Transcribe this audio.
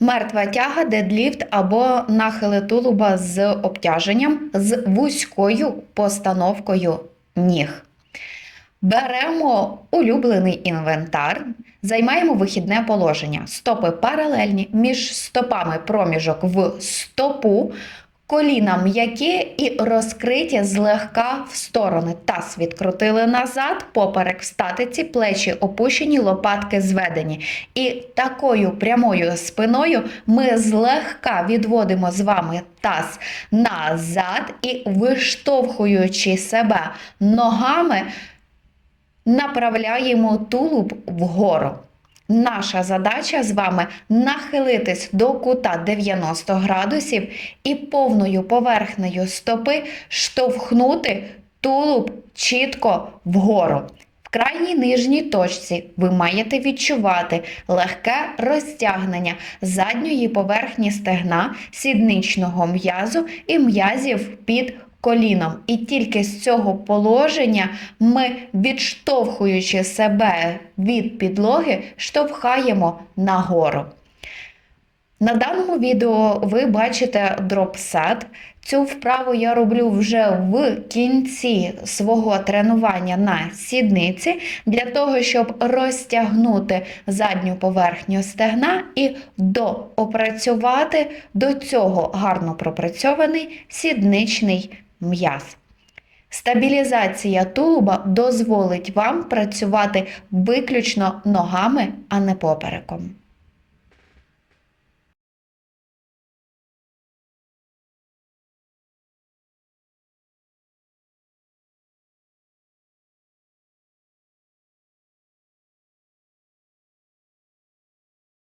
Мертва тяга, дедліфт або нахили тулуба з обтяженням з вузькою постановкою ніг. Беремо улюблений інвентар, займаємо вихідне положення. Стопи паралельні, між стопами проміжок в стопу, коліна м'які і розкриті злегка в сторони. Таз відкрутили назад, поперек в статиці, плечі опущені, лопатки зведені. І такою прямою спиною ми злегка відводимо з вами таз назад і виштовхуючи себе ногами, направляємо тулуб вгору. Наша задача з вами нахилитись до кута 90 градусів і повною поверхнею стопи штовхнути тулуб чітко вгору. В крайній нижній точці ви маєте відчувати легке розтягнення задньої поверхні стегна, сідничного м'язу і м'язів під коліном. І тільки з цього положення ми, відштовхуючи себе від підлоги, штовхаємо нагору. На даному відео ви бачите дропсет. Цю вправу я роблю вже в кінці свого тренування на сідниці для того, щоб розтягнути задню поверхню стегна і доопрацювати до цього гарно пропрацьований сідничний м'яз. Стабілізація тулуба дозволить вам працювати виключно ногами, а не попереком.